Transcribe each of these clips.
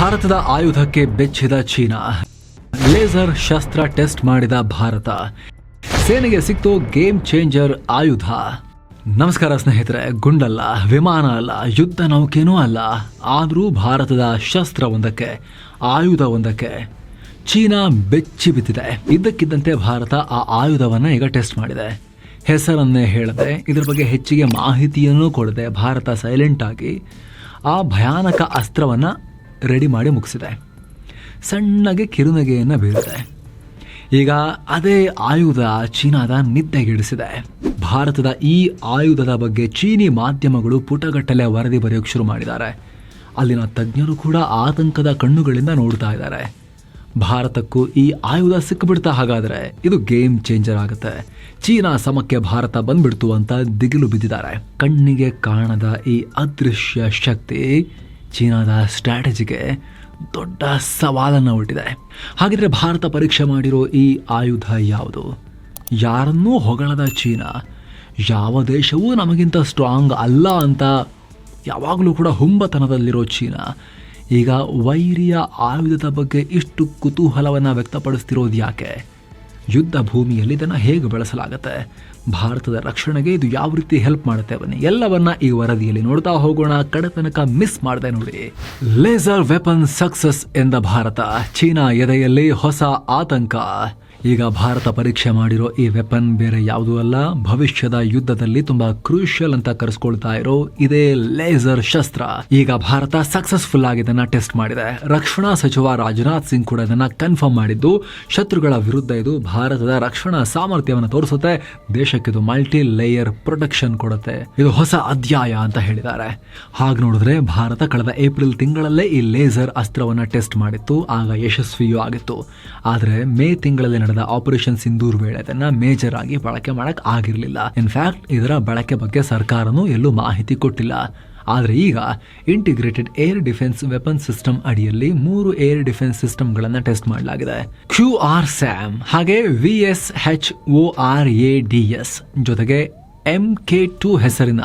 ಭಾರತದ ಆಯುಧಕ್ಕೆ ಬೆಚ್ಚಿದ ಚೀನಾ. ಲೇಸರ್ ಶಸ್ತ್ರ ಟೆಸ್ಟ್ ಮಾಡಿದ ಭಾರತ. ಸೇನೆಗೆ ಸಿಕ್ತು ಗೇಮ್ ಚೇಂಜರ್ ಆಯುಧ. ನಮಸ್ಕಾರ ಸ್ನೇಹಿತರೆ, ಗುಂಡಲ್ಲ, ವಿಮಾನ ಅಲ್ಲ, ಯುದ್ಧ ನೌಕೆನೂ ಅಲ್ಲ. ಆದರೂ ಭಾರತದ ಶಸ್ತ್ರ ಒಂದಕ್ಕೆ, ಆಯುಧ ಒಂದಕ್ಕೆ ಚೀನಾ ಬೆಚ್ಚಿ ಬಿದ್ದಿದೆ. ಇದ್ದಕ್ಕಿದ್ದಂತೆ ಭಾರತ ಆ ಆಯುಧವನ್ನು ಈಗ ಟೆಸ್ಟ್ ಮಾಡಿದೆ. ಹೆಸರನ್ನೇ ಹೇಳದೆ, ಇದ್ರ ಬಗ್ಗೆ ಹೆಚ್ಚಿಗೆ ಮಾಹಿತಿಯನ್ನು ಕೊಡದೆ ಭಾರತ ಸೈಲೆಂಟ್ ಆಗಿ ಆ ಭಯಾನಕ ಅಸ್ತ್ರವನ್ನ ರೆಡಿ ಮಾಡಿ ಮುಗಿಸಿದೆ. ಸಣ್ಣಗೆ ಕಿರುನಗೆಯನ್ನು ಬೀರಿದೆ. ಈಗ ಅದೇ ಆಯುಧ ಚೀನಾದ ನಿದ್ದೆಗಿಡಿಸಿದೆ ಭಾರತದ ಈ ಆಯುಧದ ಬಗ್ಗೆ ಚೀನಿ ಮಾಧ್ಯಮಗಳು ಪುಟಗಟ್ಟಲೆ ವರದಿ ಬರೆಯೋಕೆ ಶುರು ಮಾಡಿದ್ದಾರೆ. ಅಲ್ಲಿನ ತಜ್ಞರು ಕೂಡ ಆತಂಕದ ಕಣ್ಣುಗಳಿಂದ ನೋಡ್ತಾ ಇದ್ದಾರೆ. ಭಾರತಕ್ಕೂ ಈ ಆಯುಧ ಸಿಕ್ಕಿಬಿಡ್ತಾ ಹಾಗಾದರೆ ಇದು ಗೇಮ್ ಚೇಂಜರ್ ಆಗುತ್ತೆ. ಚೀನಾ ಸಮಕ್ಕೆ ಭಾರತ ಬಂದ್ಬಿಡ್ತು ಅಂತ ದಿಗಿಲು ಬಿದ್ದಿದ್ದಾರೆ. ಕಣ್ಣಿಗೆ ಕಾಣದ ಈ ಅದೃಶ್ಯ ಶಕ್ತಿ ಚೀನಾದ ಸ್ಟ್ರಾಟಜಿಗೆ ದೊಡ್ಡ ಸವಾಲನ್ನು ಹುಟ್ಟಿದೆ. ಹಾಗಿದ್ರೆ ಭಾರತ ಪರೀಕ್ಷೆ ಮಾಡಿರೋ ಈ ಆಯುಧ ಯಾವುದು? ಯಾರನ್ನೂ ಹೊಗಳದ ಚೀನಾ. ಯಾವ ದೇಶವೂ ನಮಗಿಂತ ಸ್ಟ್ರಾಂಗ್ ಅಲ್ಲ ಅಂತ ಯಾವಾಗಲೂ ಕೂಡ ಹುಂಬತನದಲ್ಲಿರೋ ಚೀನಾ. ಈಗ ವೈರಿಯ ಆಯುಧದ ಬಗ್ಗೆ ಇಷ್ಟು ಕುತೂಹಲವನ್ನು ವ್ಯಕ್ತಪಡಿಸ್ತಿರೋದು ಯಾಕೆ ಯುದ್ಧ ಭೂಮಿಯಲ್ಲಿ ಇದನ್ನು ಹೇಗೆ ಬಳಸಲಾಗುತ್ತೆ? ಭಾರತದ ರಕ್ಷಣೆಗೆ ಇದು ಯಾವ ರೀತಿ ಹೆಲ್ಪ್ ಮಾಡುತ್ತೆ ಬನ್ನಿ. ಎಲ್ಲವನ್ನ ಈ ವರದಿಯಲ್ಲಿ ನೋಡ್ತಾ ಹೋಗೋಣ. ಕಡತನಕ ಮಿಸ್ ಮಾಡದೆ ನೋಡಿ. ಲೇಸರ್ ವೆಪನ್ ಸಕ್ಸಸ್ ಎಂದ ಭಾರತ. ಚೀನಾ ಎದೆಯಲ್ಲಿ ಹೊಸ ಆತಂಕ. ಈಗ ಭಾರತ ಪರೀಕ್ಷೆ ಮಾಡಿರೋ ಈ ವೆಪನ್ ಬೇರೆ ಯಾವುದೂ ಅಲ್ಲ. ಭವಿಷ್ಯದ ಯುದ್ಧದಲ್ಲಿ ತುಂಬಾ ಕ್ರೂಷಿಯಲ್ ಅಂತ ಕರೆಸ್ಕೊಳ್ತಾ ಇರೋ ಇದೇ ಲೇಸರ್ ಶಸ್ತ್ರ. ಈಗ ಭಾರತ ಸಕ್ಸಸ್ಫುಲ್ ಆಗಿ ಇದನ್ನ ಟೆಸ್ಟ್ ಮಾಡಿದೆ. ರಕ್ಷಣಾ ಸಚಿವ ರಾಜನಾಥ್ ಸಿಂಗ್ ಕೂಡ ಇದನ್ನ ಕನ್ಫರ್ಮ್ ಮಾಡಿದ್ದು, ಶತ್ರುಗಳ ವಿರುದ್ಧ ಇದು ಭಾರತದ ರಕ್ಷಣಾ ಸಾಮರ್ಥ್ಯವನ್ನು ತೋರಿಸುತ್ತೆ. ದೇಶಕ್ಕೆ ಇದು ಮಲ್ಟಿ ಲೇಯರ್ ಪ್ರೊಟೆಕ್ಷನ್ ಕೊಡುತ್ತೆ. ಇದು ಹೊಸ ಅಧ್ಯಾಯ ಅಂತ ಹೇಳಿದ್ದಾರೆ. ಹಾಗ ನೋಡಿದ್ರೆ ಭಾರತ ಕಳೆದ ಏಪ್ರಿಲ್ ತಿಂಗಳಲ್ಲೇ ಈ ಲೇಸರ್ ಅಸ್ತ್ರವನ್ನ ಟೆಸ್ಟ್ ಮಾಡಿತ್ತು. ಆಗ ಯಶಸ್ವಿಯೂ ಆಗಿತ್ತು. ಆದರೆ ಮೇ ತಿಂಗಳಲ್ಲಿ ನಡೆದ ಆಪರೇಷನ್ ಸಿಂಧೂರ್ ವೇಳೆ ಅದನ್ನ ಮೇಜರ್ ಆಗಿ ಬಳಕೆ ಮಾಡಕ್ ಆಗಿರಲಿಲ್ಲ. ಇನ್ಫ್ಯಾಕ್ಟ್ ಇದರ ಬಳಕೆ ಬಗ್ಗೆ ಸರ್ಕಾರನೂ ಎಲ್ಲೂ ಮಾಹಿತಿ ಕೊಟ್ಟಿಲ್ಲ. ಆದರೆ ಈಗ integrated air defence weapon system ಅಡಿಯಲ್ಲಿ ಮೂರು ಏರ್ ಡಿಫೆನ್ಸ್ ಸಿಸ್ಟಮ್ಗಳನ್ನು ಟೆಸ್ಟ್ ಮಾಡಲಾಗಿದೆ. ಕ್ಯೂ ಆರ್ ಸ್ಯಾಮ್ ಹಾಗೆ V S H O R A D S ಜೊತೆಗೆ ಎಂ ಕೆ ಟು ಹೆಸರಿನ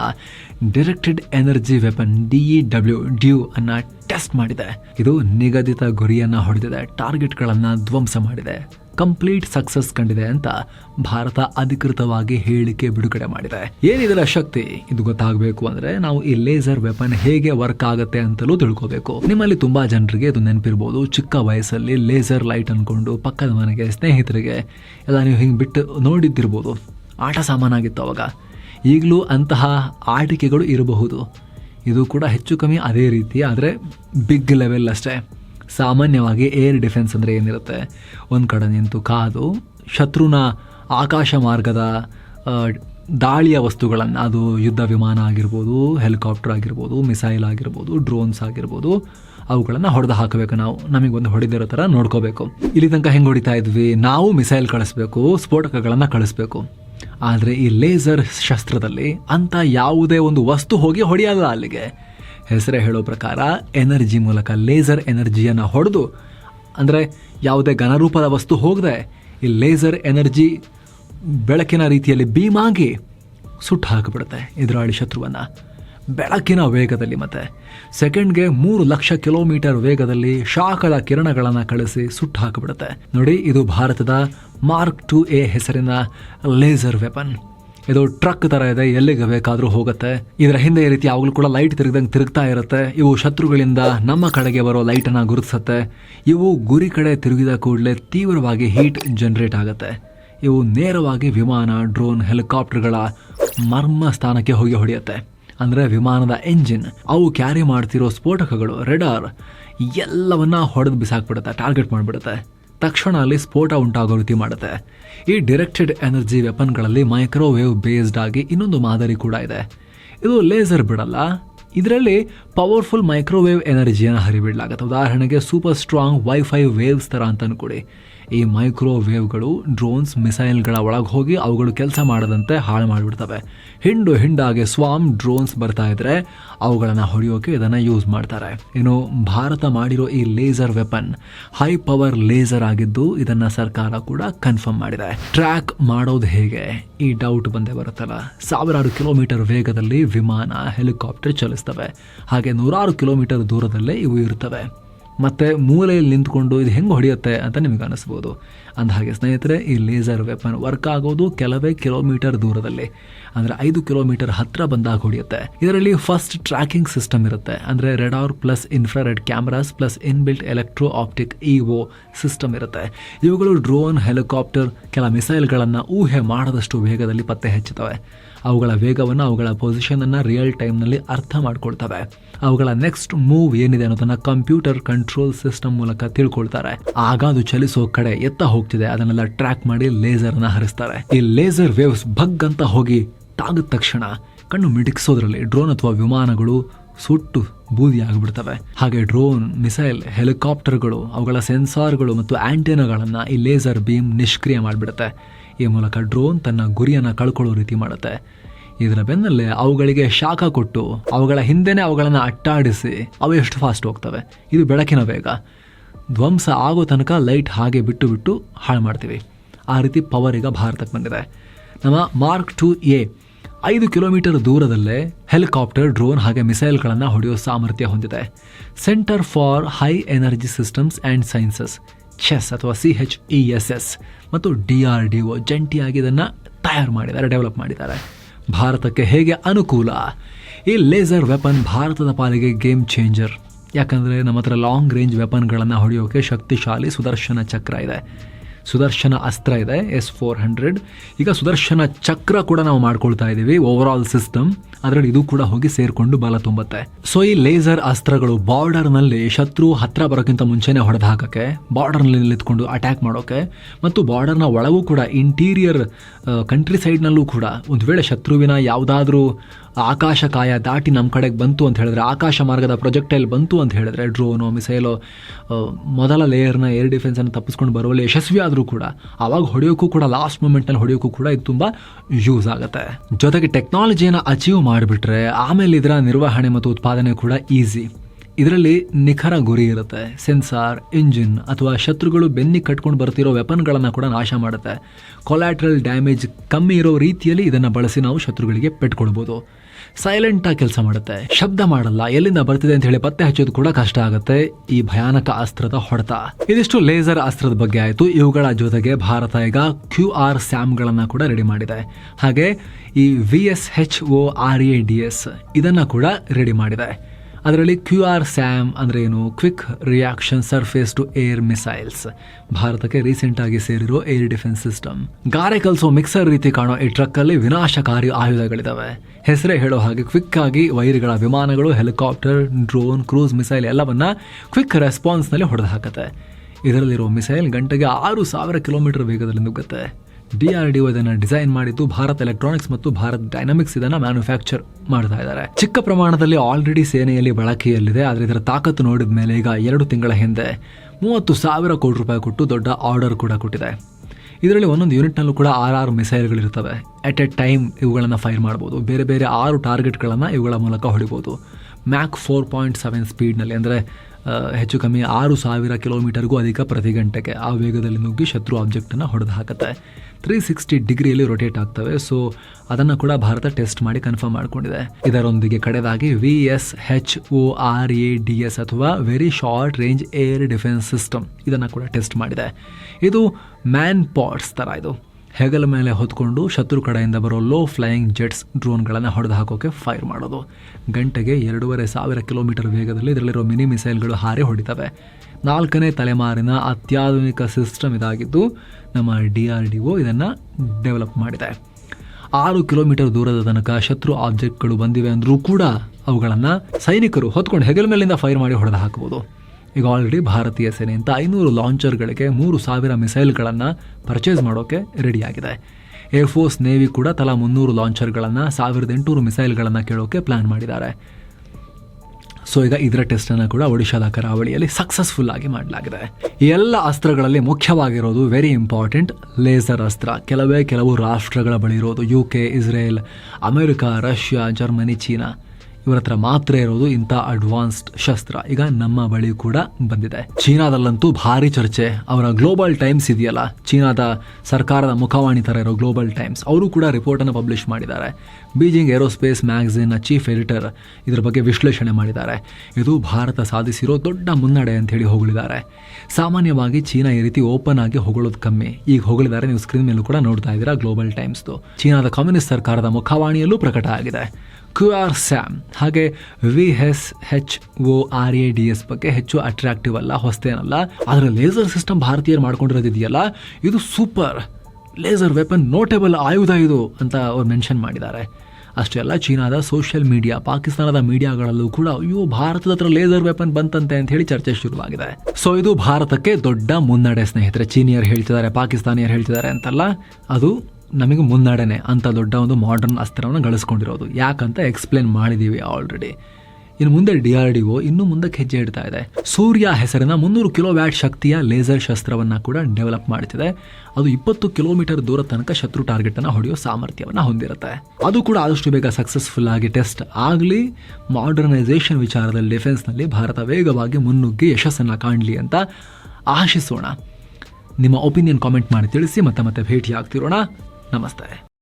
directed energy weapon E W dew ಅನ್ನ ಟೆಸ್ಟ್ ಮಾಡಿದೆ. ಇದು ನಿಗದಿತ ಗುರಿಯನ್ನ ಹೊಡೆದಿದೆ ಟಾರ್ಗೆಟ್ಗಳನ್ನು ಧ್ವಂಸ ಮಾಡಿದೆ ಕಂಪ್ಲೀಟ್ ಸಕ್ಸಸ್ ಕಂಡಿದೆ ಅಂತ ಭಾರತ ಅಧಿಕೃತವಾಗಿ ಹೇಳಿಕೆ ಬಿಡುಗಡೆ ಮಾಡಿದೆ. ಏನಿದರ ಶಕ್ತಿ? ಇದು ಗೊತ್ತಾಗಬೇಕು ಅಂದ್ರೆ ನಾವು ಈ ಲೇಸರ್ ವೆಪನ್ ಹೇಗೆ ವರ್ಕ್ ಆಗುತ್ತೆ ಅಂತಲೂ ತಿಳ್ಕೋಬೇಕು. ನಿಮ್ಮಲ್ಲಿ ತುಂಬಾ ಜನರಿಗೆ ಇದು ನೆನಪಿರ್ಬೋದು. ಚಿಕ್ಕ ವಯಸ್ಸಲ್ಲಿ ಲೇಸರ್ ಲೈಟ್ ಅನ್ಕೊಂಡು ಪಕ್ಕದ ಮನೆಗೆ ಸ್ನೇಹಿತರಿಗೆ ಎಲ್ಲ ನೀವು ಹಿಂಗೆ ಬಿಟ್ಟು ನೋಡಿದ್ದಿರ್ಬೋದು. ಆಟ ಸಾಮಾನಾಗಿತ್ತು ಅವಾಗ. ಈಗಲೂ ಅಂತಹ ಆಟಿಕೆಗಳು ಇರಬಹುದು. ಇದು ಕೂಡ ಹೆಚ್ಚು ಕಮ್ಮಿ ಅದೇ ರೀತಿ, ಆದರೆ ಬಿಗ್ ಲೆವೆಲ್ ಅಷ್ಟೇ. ಸಾಮಾನ್ಯವಾಗಿ ಏರ್ ಡಿಫೆನ್ಸ್ ಅಂದರೆ ಏನಿರುತ್ತೆ? ಒಂದು ಕಡೆ ನಿಂತು ಕಾದು, ಶತ್ರುನ ಆಕಾಶ ಮಾರ್ಗದ ದಾಳಿಯ ವಸ್ತುಗಳನ್ನು, ಅದು ಯುದ್ಧ ವಿಮಾನ ಆಗಿರ್ಬೋದು ಹೆಲಿಕಾಪ್ಟರ್ ಆಗಿರ್ಬೋದು ಮಿಸೈಲ್ ಆಗಿರ್ಬೋದು ಡ್ರೋನ್ಸ್ ಆಗಿರ್ಬೋದು, ಅವುಗಳನ್ನು ಹೊಡೆದು ಹಾಕಬೇಕು ನಾವು. ನಮಗೊಂದು ಹೊಡೆದಿರೋ ಥರ ನೋಡ್ಕೋಬೇಕು. ಇಲ್ಲಿ ತನಕ ಹೆಂಗೆ ಹೊಡಿತಾ ಇದ್ವಿ? ನಾವು ಮಿಸೈಲ್ ಕಳಿಸ್ಬೇಕು, ಸ್ಫೋಟಕಗಳನ್ನು ಕಳಿಸ್ಬೇಕು. ಆದರೆ ಈ ಲೇಸರ್ ಶಸ್ತ್ರದಲ್ಲಿ ಅಂತ ಯಾವುದೇ ಒಂದು ವಸ್ತು ಹೋಗಿ ಹೊಡೆಯಲ್ಲ ಅಲ್ಲಿಗೆ. ಹೆಸರೇ ಹೇಳೋ ಪ್ರಕಾರ ಎನರ್ಜಿ ಮೂಲಕ ಲೇಸರ್ ಎನರ್ಜಿಯನ್ನು ಹೊಡೆದು, ಅಂದರೆ ಯಾವುದೇ ಘನರೂಪದ ವಸ್ತು ಹೋಗದೆ ಈ ಲೇಸರ್ ಎನರ್ಜಿ ಬೆಳಕಿನ ರೀತಿಯಲ್ಲಿ ಬೀಮಾಗಿ ಸುಟ್ಟು ಹಾಕಿಬಿಡುತ್ತೆ ಎದುರಾಳಿ ಶತ್ರುವನ್ನು. ಬೆಳಕಿನ ವೇಗದಲ್ಲಿ ಮತ್ತೆ. ಸೆಕೆಂಡ್ಗೆ ಮೂರು ಲಕ್ಷ ಕಿಲೋಮೀಟರ್ ವೇಗದಲ್ಲಿ ಶಾಖದ ಕಿರಣಗಳನ್ನು ಕಳಿಸಿ ಸುಟ್ಟು ಹಾಕಿಬಿಡುತ್ತೆ. ನೋಡಿ, ಇದು ಭಾರತದ ಮಾರ್ಕ್ ಟು ಎ ಹೆಸರಿನ ಲೇಸರ್ ವೆಪನ್ ಇದು ಟ್ರಕ್ ತರ ಇದೆ, ಎಲ್ಲಿಗೆ ಬೇಕಾದರೂ ಹೋಗುತ್ತೆ. ಇದರ ಹಿಂದೆ ಈ ರೀತಿ ಯಾವಾಗಲೂ ಕೂಡ ಲೈಟ್ ತಿರುಗ್ದಂಗೆ ತಿರುಗ್ತಾ ಇರುತ್ತೆ. ಇವು ಶತ್ರುಗಳಿಂದ ನಮ್ಮ ಕಡೆಗೆ ಬರೋ ಲೈಟ್ ಅನ್ನ ಗುರುತಿಸುತ್ತೆ. ಇವು ಗುರಿ ಕಡೆ ತಿರುಗಿದ ಕೂಡಲೇ ತೀವ್ರವಾಗಿ ಹೀಟ್ ಜನರೇಟ್ ಆಗುತ್ತೆ. ಇವು ನೇರವಾಗಿ ವಿಮಾನ ಡ್ರೋನ್ ಹೆಲಿಕಾಪ್ಟರ್ಗಳ ಮರ್ಮ ಸ್ಥಾನಕ್ಕೆ ಹೋಗಿ ಹೊಡೆಯುತ್ತೆ. ಅಂದ್ರೆ ವಿಮಾನದ ಎಂಜಿನ್ ಅವು ಕ್ಯಾರಿ ಮಾಡ್ತಿರೋ ಸ್ಫೋಟಕಗಳು ರೆಡಾರ್ ಎಲ್ಲವನ್ನ ಹೊಡೆದು ಬಿಸಾಕ್ಬಿಡುತ್ತೆ ಟಾರ್ಗೆಟ್ ಮಾಡಿಬಿಡುತ್ತೆ. ತಕ್ಷಣ ಅಲ್ಲಿ ಸ್ಫೋಟ ಉಂಟಾಗೋ ರೀತಿ ಮಾಡುತ್ತೆ. ಈ ಡಿರೆಕ್ಟೆಡ್ ಎನರ್ಜಿ ವೆಪನ್ಗಳಲ್ಲಿ ಮೈಕ್ರೋವೇವ್ ಬೇಸ್ಡ್ ಆಗಿ ಇನ್ನೊಂದು ಮಾದರಿ ಕೂಡ ಇದೆ. ಇದು ಲೇಸರ್ ಬಿಡಲ್ಲ. ಇದರಲ್ಲಿ ಪವರ್ಫುಲ್ ಮೈಕ್ರೋವೇವ್ ಎನರ್ಜಿಯನ್ನು ಹರಿಬಿಡಲಾಗುತ್ತೆ ಉದಾಹರಣೆಗೆ ಸೂಪರ್ ಸ್ಟ್ರಾಂಗ್ ವೈಫೈ ವೇವ್ಸ್ ಥರ ಅಂತ ಅನ್ಕೊಡಿ ಈ ಮೈಕ್ರೋವೇವ್ಗಳು, ಡ್ರೋನ್ಸ್, ಮಿಸೈಲ್ಗಳ ಒಳಗೆ ಹೋಗಿ ಅವುಗಳು ಕೆಲಸ ಮಾಡದಂತೆ ಹಾಳು ಮಾಡಿಬಿಡ್ತವೆ. ಹಿಂಡು ಹಿಂಡಾಗೆ ಸ್ವಾಮ್ ಡ್ರೋನ್ಸ್ ಬರ್ತಾ ಇದ್ರೆ ಅವುಗಳನ್ನು ಹೊಡೆಯೋಕೆ ಇದನ್ನು ಯೂಸ್ ಮಾಡ್ತಾರೆ. ಇನ್ನು ಭಾರತ ಮಾಡಿರೋ ಈ laser weapon, high power laser ಆಗಿದ್ದು ಇದನ್ನು ಸರ್ಕಾರ ಕೂಡ ಕನ್ಫರ್ಮ್ ಮಾಡಿದೆ. ಟ್ರ್ಯಾಕ್ ಮಾಡೋದು ಹೇಗೆ? ಈ ಡೌಟ್ ಬಂದೇ ಬರುತ್ತಲ್ಲ. ಸಾವಿರಾರು ಕಿಲೋಮೀಟರ್ ವೇಗದಲ್ಲಿ ವಿಮಾನ, ಹೆಲಿಕಾಪ್ಟರ್ ಚಲಿಸ್ತವೆ. ಹಾಗೆ ನೂರಾರು ಕಿಲೋಮೀಟರ್ ದೂರದಲ್ಲೇ ಇವು ಇರ್ತವೆ ಮತ್ತು ಮೂಲೆಯಲ್ಲಿ ನಿಂತ್ಕೊಂಡು ಇದು ಹೆಂಗೆ ಹೊಡೆಯುತ್ತೆ ಅಂತ ನಿಮಗೆ ಅನ್ನಿಸ್ಬೋದು ಹಾಗೆ ಸ್ನೇಹಿತರೆ, ಈ ಲೇಸರ್ ವೆಪನ್ ವರ್ಕ್ ಆಗೋದು ಕೆಲವೇ ಕಿಲೋಮೀಟರ್ ದೂರದಲ್ಲಿ. ಅಂದರೆ ಐದು ಕಿಲೋಮೀಟರ್ ಹತ್ತಿರ ಬಂದಾಗ ಹೊಡೆಯುತ್ತೆ. ಇದರಲ್ಲಿ ಫಸ್ಟ್ ಟ್ರ್ಯಾಕಿಂಗ್ ಸಿಸ್ಟಮ್ ಇರುತ್ತೆ. ಅಂದರೆ radar plus infrared cameras plus inbuilt electro optic EO system ಇರುತ್ತೆ. ಇವುಗಳು ಡ್ರೋನ್ ಹೆಲಿಕಾಪ್ಟರ್ ಕೆಲ ಮಿಸೈಲ್ಗಳನ್ನು ಊಹೆ ಮಾಡದಷ್ಟು ವೇಗದಲ್ಲಿ ಪತ್ತೆ ಹಚ್ಚುತ್ತವೆ. ಅವುಗಳ ವೇಗವನ್ನು, ಅವುಗಳ ಪೊಸಿಷನನ್ನು ರಿಯಲ್ ಟೈಮ್ನಲ್ಲಿ ಅರ್ಥ ಮಾಡ್ಕೊಳ್ತವೆ. ಅವುಗಳ ನೆಕ್ಸ್ಟ್ ಮೂವ್ ಏನಿದೆ ಅನ್ನೋದನ್ನ ಕಂಪ್ಯೂಟರ್ ಕಂಟ್ರೋಲ್ ಸಿಸ್ಟಮ್ ಮೂಲಕ ತಿಳ್ಕೊಳ್ತಾರೆ. ಆಗ ಅದು ಚಲಿಸೋ ಕಡೆ ಎತ್ತ ಹೋಗ್ತಿದೆ, ಅದನ್ನೆಲ್ಲ ಟ್ರ್ಯಾಕ್ ಮಾಡಿ ಲೇಸರ್ನ ಹರಿಸ್ತಾರೆ. ಈ ಲೇಸರ್ ವೇವ್ಸ್ ಬಗ್ ಅಂತ ಹೋಗಿ ತಾಗಿದ ತಕ್ಷಣ ಕಣ್ಣು ಮಿಡಿಕ್ಸೋದ್ರಲ್ಲಿ ಡ್ರೋನ್ ಅಥವಾ ವಿಮಾನಗಳು ಸುಟ್ಟು ಬೂದಿ ಆಗಿಬಿಡ್ತವೆ. ಹಾಗೆ ಡ್ರೋನ್ ಮಿಸೈಲ್ ಹೆಲಿಕಾಪ್ಟರ್ಗಳು ಅವುಗಳ ಸೆನ್ಸಾರ್ಗಳು ಮತ್ತು ಆಂಟೆನಾಗಳನ್ನು ಈ ಲೇಸರ್ ಬೀಮ್ ನಿಷ್ಕ್ರಿಯ ಮಾಡಿಬಿಡುತ್ತೆ. ಈ ಮೂಲಕ ಡ್ರೋನ್ ತನ್ನ ಗುರಿಯನ್ನು ಕಳ್ಕೊಳ್ಳೋ ರೀತಿ ಮಾಡುತ್ತೆ. ಇದರ ಬೆನ್ನಲ್ಲೇ ಅವುಗಳಿಗೆ ಶಾಖ ಕೊಟ್ಟು ಅವುಗಳ ಹಿಂದೆನೇ ಅವುಗಳನ್ನು ಅಟ್ಟಾಡಿಸಿ ಅವು ಎಷ್ಟು ಫಾಸ್ಟ್ ಹೋಗ್ತವೆ. ಇದು ಬೆಳಕಿನ ವೇಗ. ಧ್ವಂಸ ಆಗೋ ತನಕ ಲೈಟ್ ಹಾಗೆ ಬಿಟ್ಟು ಬಿಟ್ಟು ಹಾಳು ಮಾಡ್ತೀವಿ. ಆ ರೀತಿ ಪವರ್ ಈಗ ಭಾರತಕ್ಕೆ ಬಂದಿದೆ. ನಮ್ಮ ಮಾರ್ಕ್ ಟು ಎ ಐದು ಕಿಲೋಮೀಟರ್ ದೂರದಲ್ಲೇ ಹೆಲಿಕಾಪ್ಟರ್ ಡ್ರೋನ್ ಹಾಗೆ ಮಿಸೈಲ್ಗಳನ್ನು ಹೊಡೆಯೋ ಸಾಮರ್ಥ್ಯ ಹೊಂದಿದೆ. Centre for high energy systems and sciences CHESS ಅಥವಾ C H E S S ಮತ್ತು ಡಿ ಆರ್ ಡಿ ಒ ಜಂಟಿಯಾಗಿ ಇದನ್ನು ತಯಾರು ಮಾಡಿದ್ದಾರೆ, ಡೆವಲಪ್ ಮಾಡಿದ್ದಾರೆ. ಭಾರತಕ್ಕೆ ಹೇಗೆ ಅನುಕೂಲ? ಈ ಲೇಸರ್ ವೆಪನ್ ಭಾರತದ ಪಾಲಿಗೆ ಗೇಮ್ ಚೇಂಜರ್. ಯಾಕಂದರೆ ನಮ್ಮ ಹತ್ರ ಲಾಂಗ್ ರೇಂಜ್ ವೆಪನ್ಗಳನ್ನು ಹೊಡೆಯೋಕೆ ಶಕ್ತಿಶಾಲಿ ಸುದರ್ಶನ ಚಕ್ರ ಇದೆ. ಸುದರ್ಶನ ಅಸ್ತ್ರ ಇದೆ, ಎಸ್ ಫೋರ್ ಹಂಡ್ರೆಡ್. ಈಗ ಸುದರ್ಶನ ಚಕ್ರ ಕೂಡ ನಾವು ಮಾಡ್ಕೊಳ್ತಾ ಇದ್ದೀವಿ ಓವರ್ ಆಲ್ ಸಿಸ್ಟಮ್ ಅದರಲ್ಲಿ ಇದು ಕೂಡ ಹೋಗಿ ಸೇರ್ಕೊಂಡು ಬಲ ತುಂಬುತ್ತೆ. ಸೊ ಈ ಲೇಸರ್ ಅಸ್ತ್ರಗಳು ಬಾರ್ಡರ್ನಲ್ಲಿ ಶತ್ರು ಹತ್ರ ಬರೋಕ್ಕಿಂತ ಮುಂಚೆನೆ ಹೊಡೆದು ಹಾಕಕ್ಕೆ, ಬಾರ್ಡರ್ನಲ್ಲಿ ನಿಂತ್ಕೊಂಡು ಅಟ್ಯಾಕ್ ಮಾಡೋಕೆ ಮತ್ತು ಬಾರ್ಡರ್ನ ಒಳಗೂ ಕೂಡ ಇಂಟೀರಿಯರ್ ಕಂಟ್ರಿ ಸೈಡ್ನಲ್ಲೂ ಕೂಡ ಒಂದು ವೇಳೆ ಶತ್ರುವಿನ ಯಾವುದಾದ್ರೂ ಆಕಾಶಕಾಯ ದಾಟಿ ನಮ್ಮ ಕಡೆಗೆ ಬಂತು ಅಂತ ಹೇಳಿದ್ರೆ, ಆಕಾಶ ಮಾರ್ಗದ ಪ್ರೊಜೆಕ್ಟೈಲ್ ಬಂತು ಅಂತ ಹೇಳಿದ್ರೆ ಡ್ರೋನು ಮಿಸೈಲೋ ಮೊದಲ ಲೇಯರ್ನ ಏರ್ ಡಿಫೆನ್ಸನ್ನು ತಪ್ಪಿಸ್ಕೊಂಡು ಬರುವಲ್ಲಿ ಯಶಸ್ವಿ ಆದರೂ ಕೂಡ, ಆವಾಗ ಹೊಡೆಯೋಕ್ಕೂ ಕೂಡ ಲಾಸ್ಟ್ ಮೂಮೆಂಟ್ನಲ್ಲಿ ಹೊಡೆಯೋಕ್ಕೂ ಕೂಡ ಇದು ತುಂಬ ಯೂಸ್ ಆಗುತ್ತೆ. ಜೊತೆಗೆ ಟೆಕ್ನಾಲಜಿಯನ್ನು ಅಚೀವ್ ಮಾಡಿಬಿಟ್ರೆ, ಆಮೇಲೆ ಇದರ ನಿರ್ವಹಣೆ ಮತ್ತು ಉತ್ಪಾದನೆ ಕೂಡ ಈಸಿ ಇದರಲ್ಲಿ ನಿಖರ ಗುರಿ ಇರುತ್ತೆ. ಸೆನ್ಸಾರ್ ಇಂಜಿನ್ ಅಥವಾ ಶತ್ರುಗಳು ಬೆನ್ನಿ ಕಟ್ಕೊಂಡು ಬರ್ತಿರೋ ವೆಪನ್ಗಳನ್ನು ಕೂಡ ನಾಶ ಮಾಡುತ್ತೆ. ಕೊಲ್ಯಾಟ್ರಲ್ ಡ್ಯಾಮೇಜ್ ಕಮ್ಮಿ ಇರೋ ರೀತಿಯಲ್ಲಿ ಇದನ್ನು ಬಳಸಿ ನಾವು ಶತ್ರುಗಳಿಗೆ ಪೆಟ್ಕೊಳ್ಬೋದು. ಸೈಲೆಂಟಾಗಿ ಕೆಲಸ ಮಾಡುತ್ತೆ. ಶಬ್ದ ಮಾಡಲ್ಲ. ಎಲ್ಲಿಂದ ಬರ್ತಿದೆ ಅಂತ ಹೇಳಿ ಪತ್ತೆ ಹಚ್ಚೋದು ಕೂಡ ಕಷ್ಟ ಆಗುತ್ತೆ. ಈ ಭಯಾನಕ ಅಸ್ತ್ರದ ಹೊಡೆತ. ಇದಿಷ್ಟು ಲೇಸರ್ ಅಸ್ತ್ರದ ಬಗ್ಗೆ ಆಯಿತು. ಇವುಗಳ ಜೊತೆಗೆ ಭಾರತ ಈಗ ಕ್ಯೂ ಆರ್ ಸ್ಯಾಮ್ಗಳನ್ನ ಕೂಡ ರೆಡಿ ಮಾಡಿದೆ. ಹಾಗೆ ಈ V S H O R A D S ಇದನ್ನ ಕೂಡ ರೆಡಿ ಮಾಡಿದೆ. ಅದರಲ್ಲಿ ಕ್ಯೂ ಆರ್ ಸ್ಯಾಮ್ ಅಂದರೆ ಏನು? Quick reaction surface to air missiles. ಭಾರತಕ್ಕೆ ರೀಸೆಂಟ್ ಆಗಿ ಸೇರಿರೋ ಏರ್ ಡಿಫೆನ್ಸ್ ಸಿಸ್ಟಮ್. ಗಾರೆ ಕಲಿಸೋ ಮಿಕ್ಸರ್ ರೀತಿ ಕಾಣೋ ಈ ಟ್ರಕ್ ಅಲ್ಲಿ ವಿನಾಶಕಾರಿ ಆಯುಧಗಳಿದ್ದಾವೆ ಹೆಸರೇ ಹೇಳೋ ಹಾಗೆ ಕ್ವಿಕ್ ಆಗಿ ವೈರ್ಗಳ ವಿಮಾನಗಳು, ಹೆಲಿಕಾಪ್ಟರ್, ಡ್ರೋನ್, ಕ್ರೂಸ್ ಮಿಸೈಲ್ ಎಲ್ಲವನ್ನ ಕ್ವಿಕ್ ರೆಸ್ಪಾನ್ಸ್ನಲ್ಲಿ ಹೊಡೆದು ಹಾಕುತ್ತೆ. ಇದರಲ್ಲಿರೋ ಮಿಸೈಲ್ ಗಂಟೆಗೆ ಆರು ಸಾವಿರ ಕಿಲೋಮೀಟರ್ ವೇಗದಲ್ಲಿ ನುಗ್ಗುತ್ತೆ. ಡಿ ಆರ್ ಡಿ ಇದನ್ನು ಡಿಸೈನ್ ಮಾಡಿದ್ದು ಭಾರತ್ ಎಲೆಕ್ಟ್ರಾನಿಕ್ಸ್ ಮತ್ತು ಭಾರತ್ ಡೈನಾಮಿಕ್ಸ್ ಇದನ್ನು ಮ್ಯಾನುಫ್ಯಾಕ್ಚರ್ ಮಾಡ್ತಾ ಇದ್ದಾರೆ. ಚಿಕ್ಕ ಪ್ರಮಾಣದಲ್ಲಿ ಆಲ್ರೆಡಿ ಸೇನೆಯಲ್ಲಿ ಬಳಕೆಯಲ್ಲಿದೆ, ಆದರೆ ಇದರ ತಾಕತ್ತು ನೋಡಿದ ಮೇಲೆ ಈಗ ಎರಡು ತಿಂಗಳ ಹಿಂದೆ ಮೂವತ್ತು ಸಾವಿರ ಕೋಟಿ ರೂಪಾಯಿ ಕೊಟ್ಟು ದೊಡ್ಡ ಆರ್ಡರ್ ಕೂಡ ಕೊಟ್ಟಿದೆ. ಇದರಲ್ಲಿ ಒಂದೊಂದು ಯೂನಿಟ್ನಲ್ಲೂ ಕೂಡ ಆರಾರು ಮಿಸೈಲ್ಗಳಿರ್ತವೆ ಅಟ್ ಎ ಟೈಮ್ ಇವುಗಳನ್ನು ಫೈರ್ ಮಾಡ್ಬೋದು. ಬೇರೆ ಬೇರೆ ಆರು ಟಾರ್ಗೆಟ್ಗಳನ್ನು ಇವುಗಳ ಮೂಲಕ ಹೊಡಿಬೋದು. ಮ್ಯಾಕ್ ಫೋರ್ ಪಾಯಿಂಟ್ ಸೆವೆನ್ ಸ್ಪೀಡ್ನಲ್ಲಿ ಅಂದರೆ ಹೆಚ್ಚು ಕಮ್ಮಿ ಆರು ಸಾವಿರ ಕಿಲೋಮೀಟರ್ಗೂ ಅಧಿಕ ಪ್ರತಿ ಗಂಟೆಗೆ ಆ ವೇಗದಲ್ಲಿ ನುಗ್ಗಿ ಶತ್ರು ಆಬ್ಜೆಕ್ಟನ್ನು ಹೊಡೆದು ಹಾಕುತ್ತೆ. ತ್ರೀ ಸಿಕ್ಸ್ಟಿ ಡಿಗ್ರಿಯಲ್ಲಿ ರೊಟೇಟ್ ಆಗ್ತವೆ ಸೊ ಅದನ್ನು ಕೂಡ ಭಾರತ ಟೆಸ್ಟ್ ಮಾಡಿ ಕನ್ಫರ್ಮ್ ಮಾಡಿಕೊಂಡಿದೆ. ಇದರೊಂದಿಗೆ ಕಡೆದಾಗಿ V S H O R A D S ಅಥವಾ very short range air defence system ಇದನ್ನು ಕೂಡ ಟೆಸ್ಟ್ ಮಾಡಿದೆ. ಇದು ಮ್ಯಾನ್ ಪಾಟ್ಸ್ ಥರ ಇದು. ಹೆಗಲ ಮೇಲೆ ಹೊತ್ಕೊಂಡು ಶತ್ರು ಕಡೆಯಿಂದ ಬರೋ ಲೋ ಫ್ಲೈಯಿಂಗ್ ಜೆಟ್ಸ್ ಡ್ರೋನ್ಗಳನ್ನು ಹೊಡೆದು ಹಾಕೋಕೆ ಫೈರ್ ಮಾಡೋದು. ಗಂಟೆಗೆ ಎರಡೂವರೆ ಸಾವಿರ ಕಿಲೋಮೀಟರ್ ವೇಗದಲ್ಲಿ ಇದರಲ್ಲಿರೋ ಮಿನಿ ಮಿಸೈಲ್ಗಳು ಹಾರಿ ಹೊಡಿತವೆ. ನಾಲ್ಕನೇ ತಲೆಮಾರಿನ ಅತ್ಯಾಧುನಿಕ ಸಿಸ್ಟಮ್ ಇದಾಗಿದ್ದು ನಮ್ಮ ಡಿ ಆರ್ ಡಿ ಒ ಇದನ್ನು ಡೆವಲಪ್ ಮಾಡಿದೆ. ಆರು ಕಿಲೋಮೀಟರ್ ದೂರದ ತನಕ ಶತ್ರು ಆಬ್ಜೆಕ್ಟ್ಗಳು ಬಂದಿವೆ ಅಂದರೂ ಕೂಡ ಅವುಗಳನ್ನು ಸೈನಿಕರು ಹೊತ್ಕೊಂಡು ಹೆಗಲ ಮೇಲಿಂದ ಫೈರ್ ಮಾಡಿ ಹೊಡೆದು ಹಾಕಬಹುದು ಈಗ ಆಲ್ರೆಡಿ ಭಾರತೀಯ ಸೇನೆ ಅಂತ ಐನೂರು ಲಾಂಚರ್ಗಳಿಗೆ ಮೂರು ಸಾವಿರ ಮಿಸೈಲ್ಗಳನ್ನು ಪರ್ಚೇಸ್ ಮಾಡೋಕ್ಕೆ ರೆಡಿಯಾಗಿದೆ ಏರ್ಫೋರ್ಸ್ ನೇವಿ ಕೂಡ ತಲಾ ಮುನ್ನೂರು ಲಾಂಚರ್ಗಳನ್ನು ಸಾವಿರದ ಎಂಟುನೂರು ಮಿಸೈಲ್ಗಳನ್ನು ಕೇಳೋಕೆ ಪ್ಲ್ಯಾನ್ ಮಾಡಿದ್ದಾರೆ. ಸೊ ಈಗ ಇದರ ಟೆಸ್ಟನ್ನು ಕೂಡ ಒಡಿಶಾದ ಕರಾವಳಿಯಲ್ಲಿ ಸಕ್ಸಸ್ಫುಲ್ ಆಗಿ ಮಾಡಲಾಗಿದೆ. ಈ ಎಲ್ಲ ಅಸ್ತ್ರಗಳಲ್ಲಿ ಮುಖ್ಯವಾಗಿರೋದು ವೆರಿ ಇಂಪಾರ್ಟೆಂಟ್ ಲೇಸರ್ ಅಸ್ತ್ರ. ಕೆಲವೇ ಕೆಲವು ರಾಷ್ಟ್ರಗಳ ಬಳಿ ಇರೋದು U K Israel America Russia Germany China ಇವರ ಹತ್ರ ಮಾತ್ರ ಇರೋದು ಇಂಥ ಅಡ್ವಾನ್ಸ್ಡ್ ಶಸ್ತ್ರ. ಈಗ ನಮ್ಮ ಬಳಿ ಕೂಡ ಬಂದಿದೆ. ಚೀನಾದಲ್ಲಂತೂ ಭಾರಿ ಚರ್ಚೆ. ಅವರ ಗ್ಲೋಬಲ್ ಟೈಮ್ಸ್ ಇದೆಯಲ್ಲ? ಚೀನಾದ ಸರ್ಕಾರದ ಮುಖವಾಣಿ ತರ ಇರೋ ಗ್ಲೋಬಲ್ ಟೈಮ್ಸ್ ಅವರು ಕೂಡ ರಿಪೋರ್ಟ್ ಅನ್ನು ಪಬ್ಲಿಷ್ ಮಾಡಿದ್ದಾರೆ. Beijing aerospace magazine chief editor ಇದರ ಬಗ್ಗೆ ವಿಶ್ಲೇಷಣೆ ಮಾಡಿದ್ದಾರೆ. ಇದು ಭಾರತ ಸಾಧಿಸಿರೋ ದೊಡ್ಡ ಮುನ್ನಡೆ ಅಂತ ಹೇಳಿ ಹೊಗಳಿದ್ದಾರೆ. ಸಾಮಾನ್ಯವಾಗಿ ಚೀನಾ ಈ ರೀತಿ ಓಪನ್ ಆಗಿ ಹೊಗಳೋದು ಕಮ್ಮಿ. ಈಗ ಹೊಗಳಿದ್ದಾರೆ, ನೀವು ಸ್ಕ್ರೀನ್ ಮೇಲೂ ಕೂಡ ನೋಡ್ತಾ ಇದ್ದೀರಾ ಗ್ಲೋಬಲ್ ಟೈಮ್ಸ್ದು ಚೀನಾದ ಕಮ್ಯುನಿಸ್ಟ್ ಸರ್ಕಾರದ ಮುಖವಾಣಿಯಲ್ಲೂ ಪ್ರಕಟ ಆಗಿದೆ. ಕ್ಯೂ ಆರ್ ಸ್ಯಾಮ್ ಹಾಗೆ V S H O R A D S ಬಗ್ಗೆ ಹೆಚ್ಚು ಅಟ್ರಾಕ್ಟಿವ್ ಅಲ್ಲ ಹೊಸ್ತೇನಲ್ಲ ಆದರೆ ಲೇಸರ್ ಸಿಸ್ಟಮ್ ಭಾರತೀಯರು ಮಾಡ್ಕೊಂಡಿರೋದಿದೆಯಲ್ಲ, ಇದು ಸೂಪರ್ ಲೇಸರ್ ವೆಪನ್ ನೋಟೆಬಲ್ ಆಯುಧ ಇದು ಅಂತ ಅವ್ರು ಮೆನ್ಷನ್ ಮಾಡಿದ್ದಾರೆ. ಅಷ್ಟೇ ಅಲ್ಲ, ಚೀನಾದ ಸೋಷಿಯಲ್ ಮೀಡಿಯಾ ಪಾಕಿಸ್ತಾನದ ಮೀಡಿಯಾಗಳಲ್ಲೂ ಕೂಡ ಅಯ್ಯೋ, ಭಾರತದ ಹತ್ರ ಲೇಸರ್ ವೆಪನ್ ಬಂತಂತೆ ಅಂತ ಹೇಳಿ ಚರ್ಚೆ ಶುರುವಾಗಿದೆ. ಸೊ ಇದು ಭಾರತಕ್ಕೆ ದೊಡ್ಡ ಮುನ್ನಡೆ ಸ್ನೇಹಿತರೆ, ಚೀನಿಯರು ಹೇಳ್ತಿದ್ದಾರೆ, ಪಾಕಿಸ್ತಾನಿಯರು ಹೇಳ್ತಿದ್ದಾರೆ ಅಂತಲ್ಲ, ಅದು ನಮಗೆ ಮುನ್ನಡೆನೆ ಅಂತ ದೊಡ್ಡ ಒಂದು ಮಾಡರ್ನ್ ಅಸ್ತ್ರವನ್ನು ಗಳಿಸ್ಕೊಂಡಿರೋದು. ಯಾಕಂತ ಎಕ್ಸ್ಪ್ಲೇನ್ ಮಾಡಿದ್ದೀವಿ ಆಲ್ರೆಡಿ ಇನ್ನು ಮುಂದೆ ಡಿ ಆರ್ ಡಿ ಒ ಇನ್ನೂ ಮುಂದಕ್ಕೆ ಹೆಜ್ಜೆ ಇಡ್ತಾ ಇದೆ. ಸೂರ್ಯ ಹೆಸರಿನ ಮುನ್ನೂರು ಕಿಲೋ ವ್ಯಾಟ್ ಶಕ್ತಿಯ ಲೇಸರ್ ಶಸ್ತ್ರವನ್ನು ಕೂಡ ಡೆವಲಪ್ ಮಾಡ್ತಿದೆ. ಅದು ಇಪ್ಪತ್ತು ಕಿಲೋಮೀಟರ್ ದೂರ ತನಕ ಶತ್ರು ಟಾರ್ಗೆಟ್ ಅನ್ನ ಹೊಡೆಯೋ ಸಾಮರ್ಥ್ಯವನ್ನು ಹೊಂದಿರುತ್ತೆ. ಅದು ಕೂಡ ಆದಷ್ಟು ಬೇಗ ಸಕ್ಸಸ್ಫುಲ್ ಆಗಿ ಟೆಸ್ಟ್ ಆಗಲಿ ಮಾಡರ್ನೈಸೇಷನ್ ವಿಚಾರದಲ್ಲಿ ಡಿಫೆನ್ಸ್ನಲ್ಲಿ ಭಾರತ ವೇಗವಾಗಿ ಮುನ್ನುಗ್ಗಿ ಯಶಸ್ಸನ್ನ ಕಾಣಲಿ ಅಂತ ಆಶಿಸೋಣ. ನಿಮ್ಮ ಒಪಿನಿಯನ್ ಕಾಮೆಂಟ್ ಮಾಡಿ ತಿಳಿಸಿ, ಮತ್ತೆ ಮತ್ತೆ ಭೇಟಿ ಆಗ್ತಿರೋಣ नमस्ते